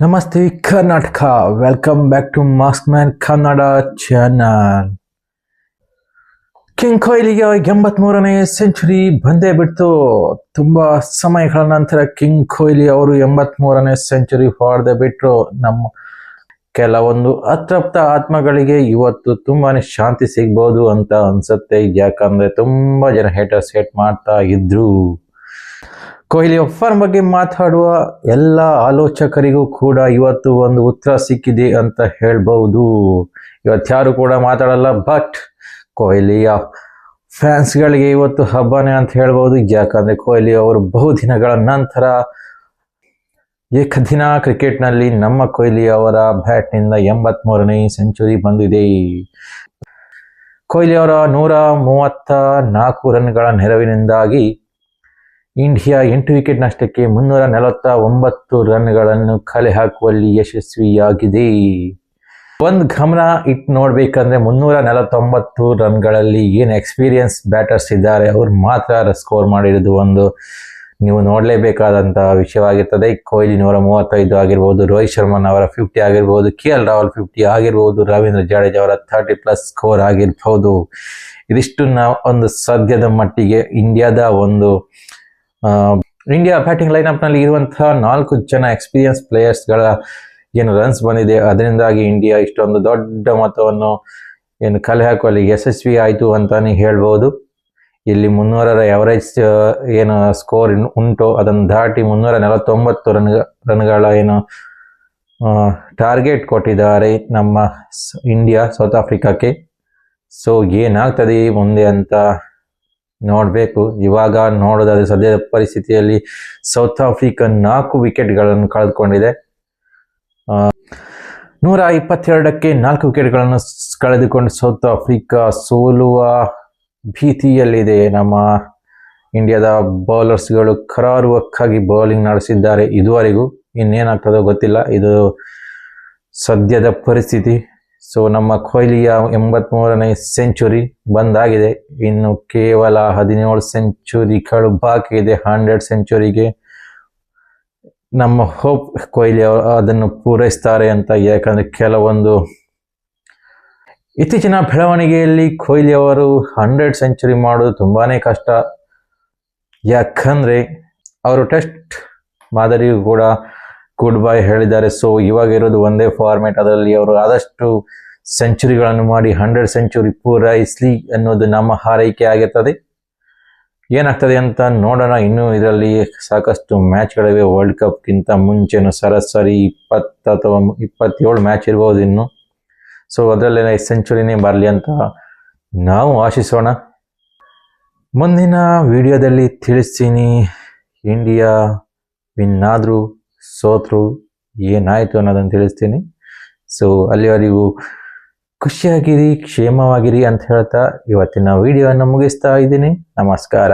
ನಮಸ್ತೆ Karnataka. Welcome back to mask man Kannada channel king ಕೊಹ್ಲಿಗೆ ಎಂಬತ್ಮೂರನೇ century ಬಂದೇ ಬಿಡ್ತು. ತುಂಬಾ ಸಮಯಗಳ ನಂತರ ಕಿಂಗ್ ಕೊಹ್ಲಿ ಅವರು ಎಂಬತ್ಮೂರನೇ ಸೆಂಚುರಿ ಹೊಡೆದೇ ಬಿಟ್ರು. ನಮ್ಮ ಕೆಲವೊಂದು ಅತೃಪ್ತ ಆತ್ಮಗಳಿಗೆ ಇವತ್ತು ತುಂಬಾನೇ ಶಾಂತಿ ಸಿಗ್ಬೋದು ಅಂತ ಅನ್ಸುತ್ತೆ. ಯಾಕಂದ್ರೆ ತುಂಬಾ ಜನ ಹೇಟರ್ಸ್ ಹೇಟ್ ಮಾಡ್ತಾ ಇದ್ರು. ಕೊಹ್ಲಿ ಒಫರ್ ಬಗ್ಗೆ ಮಾತಾಡುವ ಎಲ್ಲ ಆಲೋಚಕರಿಗೂ ಕೂಡ ಇವತ್ತು ಒಂದು ಉತ್ತರ ಸಿಕ್ಕಿದೆ ಅಂತ ಹೇಳ್ಬಹುದು. ಇವತ್ತು ಯಾರು ಕೂಡ ಮಾತಾಡಲ್ಲ ಬಟ್ ಕೊಹ್ಲಿಯ ಫ್ಯಾನ್ಸ್ಗಳಿಗೆ ಇವತ್ತು ಹಬ್ಬನೇ ಅಂತ ಹೇಳ್ಬೋದು ಯಾಕಂದ್ರೆ ಕೊಹ್ಲಿ ಅವರು ಬಹುದಿನಗಳ ನಂತರ ಏಕದಿನ ಕ್ರಿಕೆಟ್ನಲ್ಲಿ ನಮ್ಮ ಕೊಹ್ಲಿ ಅವರ ಬ್ಯಾಟ್ನಿಂದ ಎಂಬತ್ಮೂರನೇ ಸೆಂಚುರಿ ಬಂದಿದೆ. ಕೊಹ್ಲಿ ಅವರ ನೂರ ಮೂವತ್ತ ನಾಲ್ಕು ರನ್ಗಳ ನೆರವಿನಿಂದಾಗಿ ಇಂಡಿಯಾ ಎಂಟು ವಿಕೆಟ್ ನಷ್ಟಕ್ಕೆ ಮುನ್ನೂರ ನಲವತ್ತ ಒಂಬತ್ತು ರನ್ಗಳನ್ನು ಕಲೆ ಹಾಕುವಲ್ಲಿ ಯಶಸ್ವಿಯಾಗಿದೆ. ಒಂದು ಗಮನ ಇಟ್ಟು ನೋಡ್ಬೇಕಂದ್ರೆ ಮುನ್ನೂರ ನಲವತ್ತೊಂಬತ್ತು ರನ್ಗಳಲ್ಲಿ ಏನು ಎಕ್ಸ್ಪೀರಿಯನ್ಸ್ ಬ್ಯಾಟರ್ಸ್ ಇದ್ದಾರೆ, ಅವ್ರು ಮಾತ್ರ ಸ್ಕೋರ್ ಮಾಡಿರೋದು ಒಂದು ನೀವು ನೋಡಲೇಬೇಕಾದಂತಹ ವಿಷಯವಾಗಿರ್ತದೆ. ಕೊಹ್ಲಿ ನೂರ ಮೂವತ್ತೈದು ಆಗಿರ್ಬೋದು, ರೋಹಿತ್ ಶರ್ಮನ್ ಅವರ ಫಿಫ್ಟಿ ಆಗಿರ್ಬೋದು ಕೆ ಎಲ್ ರಾಹುಲ್ ಫಿಫ್ಟಿ ಆಗಿರ್ಬೋದು, ರವೀಂದ್ರ ಜಾಡೇಜ್ ಅವರ ಥರ್ಟಿ ಪ್ಲಸ್ ಸ್ಕೋರ್ ಆಗಿರ್ಬೋದು. ಇದಿಷ್ಟು ನಾವು ಒಂದು ಸದ್ಯದ ಮಟ್ಟಿಗೆ ಇಂಡಿಯಾದ ಒಂದು ಇಂಡಿಯಾ ಬ್ಯಾಟಿಂಗ್ ಲೈನಪ್ನಲ್ಲಿ ಇರುವಂತಹ ನಾಲ್ಕು ಜನ ಎಕ್ಸ್ಪೀರಿಯನ್ಸ್ ಪ್ಲೇಯರ್ಸ್ಗಳ ಏನು ರನ್ಸ್ ಬಂದಿದೆ. ಅದರಿಂದಾಗಿ ಇಂಡಿಯಾ ಇಷ್ಟೊಂದು ದೊಡ್ಡ ಮೊತ್ತವನ್ನು ಏನು ಕಲೆ ಹಾಕುವಲ್ಲಿ ಯಶಸ್ವಿ ಆಯಿತು ಅಂತಾನೆ ಹೇಳ್ಬೋದು. ಇಲ್ಲಿ ಮುನ್ನೂರರ ಎವರೇಜ್ ಏನು ಸ್ಕೋರ್ ಉಂಟು. ಅದನ್ನು ದಾಟಿ ಮುನ್ನೂರ ನಲವತ್ತೊಂಬತ್ತು ರನ್ ರನ್ಗಳ ಏನು ಟಾರ್ಗೆಟ್ ಕೊಟ್ಟಿದ್ದಾರೆ ನಮ್ಮ ಇಂಡಿಯಾ ಸೌತ್ ಆಫ್ರಿಕಾಕ್ಕೆ ಸೊ ಏನಾಗ್ತದೆ ಮುಂದೆ ಅಂತ ನೋಡಬೇಕು. ಇವಾಗ ನೋಡೋದಾದ್ರೆ ಸದ್ಯದ ಪರಿಸ್ಥಿತಿಯಲ್ಲಿ ಸೌತ್ ಆಫ್ರಿಕಾ ನಾಲ್ಕು ವಿಕೆಟ್ಗಳನ್ನು ಕಳೆದುಕೊಂಡಿದೆ. ನೂರ ಇಪ್ಪತ್ತೆರಡಕ್ಕೆ ನಾಲ್ಕು ವಿಕೆಟ್ಗಳನ್ನು ಕಳೆದುಕೊಂಡು ಸೌತ್ ಆಫ್ರಿಕಾ ಸೋಲುವ ಭೀತಿಯಲ್ಲಿದೆ. ನಮ್ಮ ಇಂಡಿಯಾದ ಬೌಲರ್ಸ್ಗಳು ಕರಾರುವಕ್ಕಾಗಿ ಬೌಲಿಂಗ್ ನಡೆಸಿದ್ದಾರೆ. ಇದುವರೆಗೂ ಇನ್ನೇನಾಗ್ತದೋ ಗೊತ್ತಿಲ್ಲ. ಇದು ಸದ್ಯದ ಪರಿಸ್ಥಿತಿ. ಸೊ ನಮ್ಮ ಕೊಹ್ಲಿಯ ಎಂಬತ್ಮೂರನೇ ಸೆಂಚುರಿ ಬಂದಾಗಿದೆ. ಇನ್ನು ಕೇವಲ ಹದಿನೇಳು ಸೆಂಚುರಿಗಳು ಬಾಕಿ ಇದೆ. ಹಂಡ್ರೆಡ್ ಸೆಂಚುರಿಗೆ ನಮ್ಮ ಹೋಪ್ ಕೊಹ್ಲಿ ಅವರು ಅದನ್ನು ಪೂರೈಸ್ತಾರೆ ಅಂತ. ಯಾಕಂದ್ರೆ ಕೆಲವೊಂದು ಇತ್ತೀಚಿನ ಬೆಳವಣಿಗೆಯಲ್ಲಿ ಕೊಹ್ಲಿ ಅವರು ಹಂಡ್ರೆಡ್ ಸೆಂಚುರಿ ಮಾಡೋದು ತುಂಬಾನೇ ಕಷ್ಟ. ಯಾಕಂದ್ರೆ, ಅವರು ಟೆಸ್ಟ್ ಮಾದರಿಯೂ ಕೂಡ ಗುಡ್ ಬೈ ಹೇಳಿದ್ದಾರೆ. ಸೊ ಇವಾಗ ಇರೋದು ಒಂದೇ ಫಾರ್ಮ್ಯಾಟ್ ಅದರಲ್ಲಿ ಅವರು ಆದಷ್ಟು ಸೆಂಚುರಿಗಳನ್ನು ಮಾಡಿ ಹಂಡ್ರೆಡ್ ಸೆಂಚುರಿ ಪೂರೈಸಲಿ ಅನ್ನೋದು ನಮ್ಮ ಹಾರೈಕೆ ಆಗಿರ್ತದೆ. ಏನಾಗ್ತದೆ ಅಂತ ನೋಡೋಣ. ಇನ್ನೂ ಇದರಲ್ಲಿ ಸಾಕಷ್ಟು ಮ್ಯಾಚ್ಗಳಿವೆ ವರ್ಲ್ಡ್ ಕಪ್ಗಿಂತ ಮುಂಚೆನು ಸರಾಸರಿ ಇಪ್ಪತ್ತು ಅಥವಾ ಇಪ್ಪತ್ತೇಳು ಮ್ಯಾಚ್ ಇರ್ಬೋದು ಇನ್ನು. ಸೊ ಈ ಸೆಂಚುರಿನೇ ಬರಲಿ ಅಂತ ನಾವು ಆಶಿಸೋಣ. ಮುಂದಿನ ವಿಡಿಯೋದಲ್ಲಿ ತಿಳಿಸ್ತೀನಿ. ಇಂಡಿಯಾ ವಿನ್ ಆದ್ರು ಸೋತ್ರು, ಏನಾಯಿತು ಅನ್ನೋದನ್ನು ತಿಳಿಸ್ತೀನಿ. ಸೊ ಅಲ್ಲಿವರೆಗೂ ಖುಷಿಯಾಗಿರಿ, ಕ್ಷೇಮವಾಗಿರಿ ಅಂತ ಹೇಳ್ತಾ ಇವತ್ತಿನ ವಿಡಿಯೋವನ್ನು ಮುಗಿಸ್ತಾ ಇದ್ದೀನಿ. ನಮಸ್ಕಾರ.